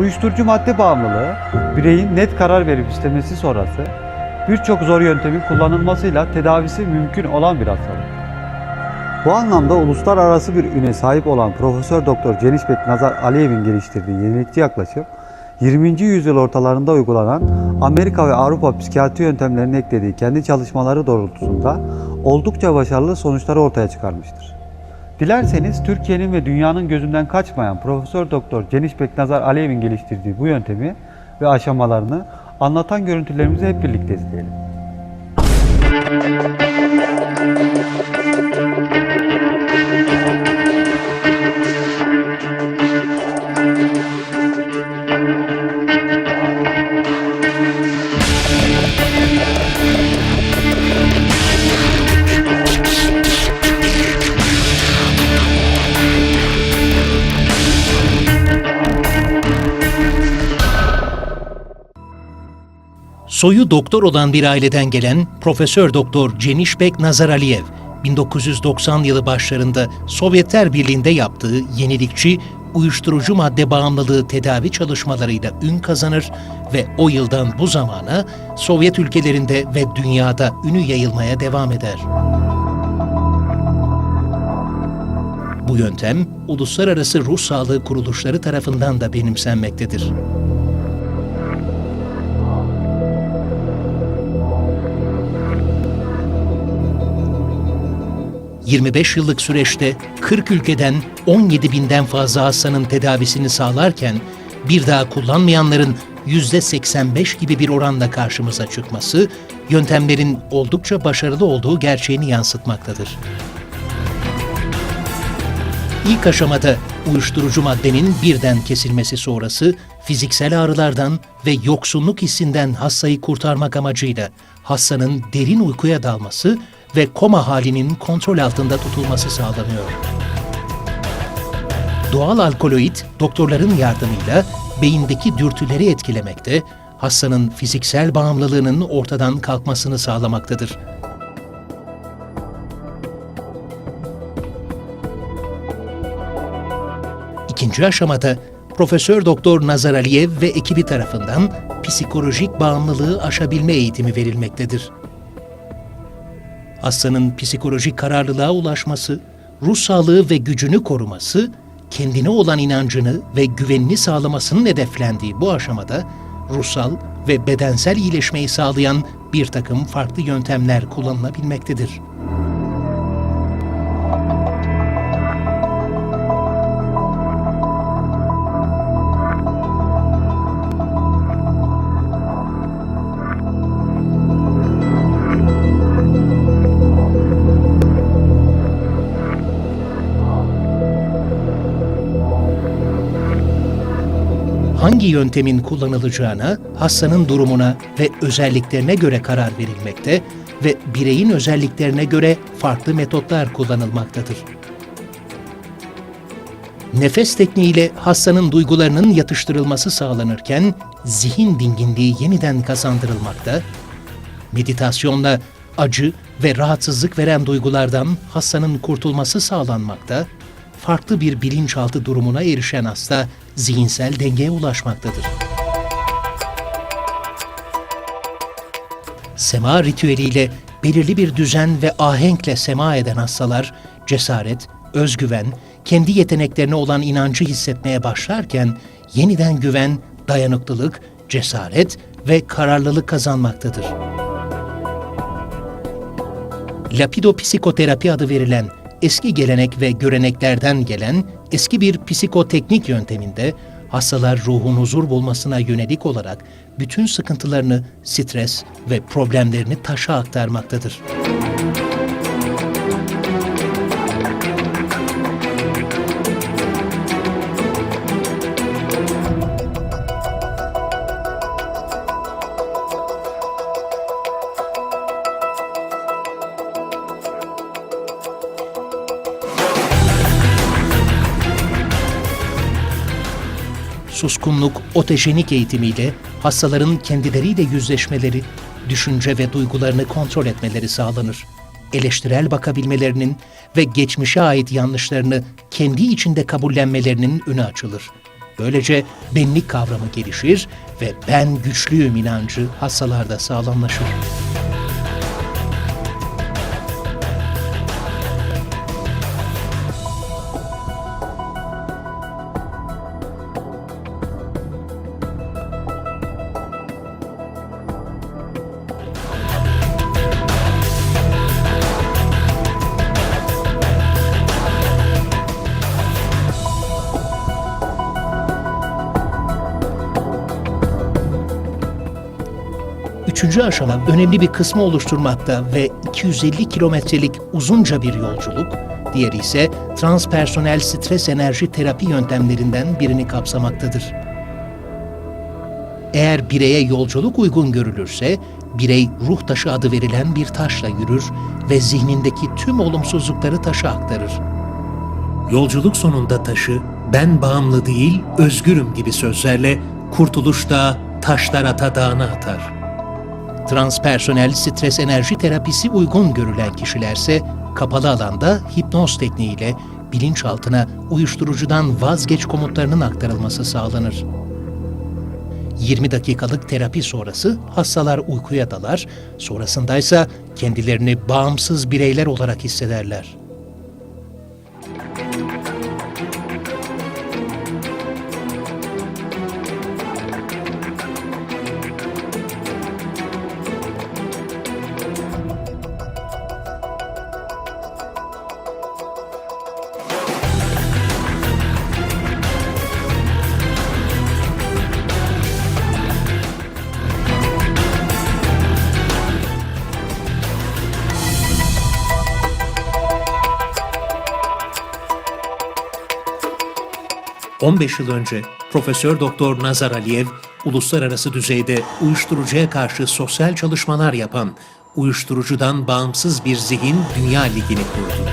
Uyuşturucu madde bağımlılığı, bireyin net karar verip istemesi sonrası birçok zor yöntemin kullanılmasıyla tedavisi mümkün olan bir hastalık. Bu anlamda uluslararası bir üne sahip olan Profesör Doktor Cenişbek Nazar Aliyev'in geliştirdiği yenilikçi yaklaşım, 20. yüzyıl ortalarında uygulanan Amerika ve Avrupa psikiyatri yöntemlerini eklediği kendi çalışmaları doğrultusunda oldukça başarılı sonuçları ortaya çıkarmıştır. Dilerseniz Türkiye'nin ve dünyanın gözünden kaçmayan Profesör Doktor Cenişbek Nazar Aliyev'in geliştirdiği bu yöntemi ve aşamalarını anlatan görüntülerimizi hep birlikte izleyelim. Soyu doktor olan bir aileden gelen Profesör Doktor Cenişbek Nazar Aliyev, 1990 yılı başlarında Sovyetler Birliği'nde yaptığı yenilikçi uyuşturucu madde bağımlılığı tedavi çalışmalarıyla ün kazanır ve o yıldan bu zamana Sovyet ülkelerinde ve dünyada ünü yayılmaya devam eder. Bu yöntem uluslararası ruh sağlığı kuruluşları tarafından da benimsenmektedir. 25 yıllık süreçte 40 ülkeden 17 binden fazla hastanın tedavisini sağlarken bir daha kullanmayanların %85 gibi bir oranla karşımıza çıkması, yöntemlerin oldukça başarılı olduğu gerçeğini yansıtmaktadır. İlk aşamada uyuşturucu maddenin birden kesilmesi sonrası fiziksel ağrılardan ve yoksunluk hissinden hastayı kurtarmak amacıyla hastanın derin uykuya dalması ve koma halinin kontrol altında tutulması sağlanıyor. Doğal alkaloid doktorların yardımıyla beyindeki dürtüleri etkilemekte, hastanın fiziksel bağımlılığının ortadan kalkmasını sağlamaktadır. İkinci aşamada Profesör Doktor Nazar Aliyev ve ekibi tarafından psikolojik bağımlılığı aşabilme eğitimi verilmektedir. Hastanın psikolojik kararlılığa ulaşması, ruh sağlığı ve gücünü koruması, kendine olan inancını ve güvenini sağlamasının hedeflendiği bu aşamada ruhsal ve bedensel iyileşmeyi sağlayan bir takım farklı yöntemler kullanılabilmektedir. Hangi yöntemin kullanılacağına, hastanın durumuna ve özelliklerine göre karar verilmekte ve bireyin özelliklerine göre farklı metotlar kullanılmaktadır. Nefes tekniğiyle hastanın duygularının yatıştırılması sağlanırken zihin dinginliği yeniden kazandırılmakta, meditasyonla acı ve rahatsızlık veren duygulardan hastanın kurtulması sağlanmakta, farklı bir bilinçaltı durumuna erişen hasta zihinsel dengeye ulaşmaktadır. Sema ritüeliyle belirli bir düzen ve ahenkle sema eden hastalar cesaret, özgüven, kendi yeteneklerine olan inancı hissetmeye başlarken yeniden güven, dayanıklılık, cesaret ve kararlılık kazanmaktadır. Lapidopsikoterapi adı verilen eski gelenek ve göreneklerden gelen eski bir psikoteknik yönteminde hastalar ruhun huzur bulmasına yönelik olarak bütün sıkıntılarını, stres ve problemlerini taşa aktarmaktadır. Suskunluk, otejenik eğitimiyle hastaların kendileriyle yüzleşmeleri, düşünce ve duygularını kontrol etmeleri sağlanır. Eleştirel bakabilmelerinin ve geçmişe ait yanlışlarını kendi içinde kabullenmelerinin önü açılır. Böylece benlik kavramı gelişir ve ben güçlüyüm inancı hastalarda sağlamlaşır. Üçüncü aşama önemli bir kısmı oluşturmakta ve 250 kilometrelik uzunca bir yolculuk, diğeri ise transpersonel stres enerji terapi yöntemlerinden birini kapsamaktadır. Eğer bireye yolculuk uygun görülürse, birey ruh taşı adı verilen bir taşla yürür ve zihnindeki tüm olumsuzlukları taşa aktarır. Yolculuk sonunda taşı, ben bağımlı değil, özgürüm gibi sözlerle Kurtuluş Dağı, Taşlar Ata Dağı'na atar. Transpersonel stres enerji terapisi uygun görülen kişilerse kapalı alanda hipnoz tekniğiyle bilinçaltına uyuşturucudan vazgeç komutlarının aktarılması sağlanır. 20 dakikalık terapi sonrası hastalar uykuya dalar, sonrasındaysa kendilerini bağımsız bireyler olarak hissederler. ...15 yıl önce Profesör Doktor Nazar Aliyev... ...uluslararası düzeyde uyuşturucuya karşı sosyal çalışmalar yapan... ...Uyuşturucudan Bağımsız Bir Zihin Dünya Ligi'ni kurdu.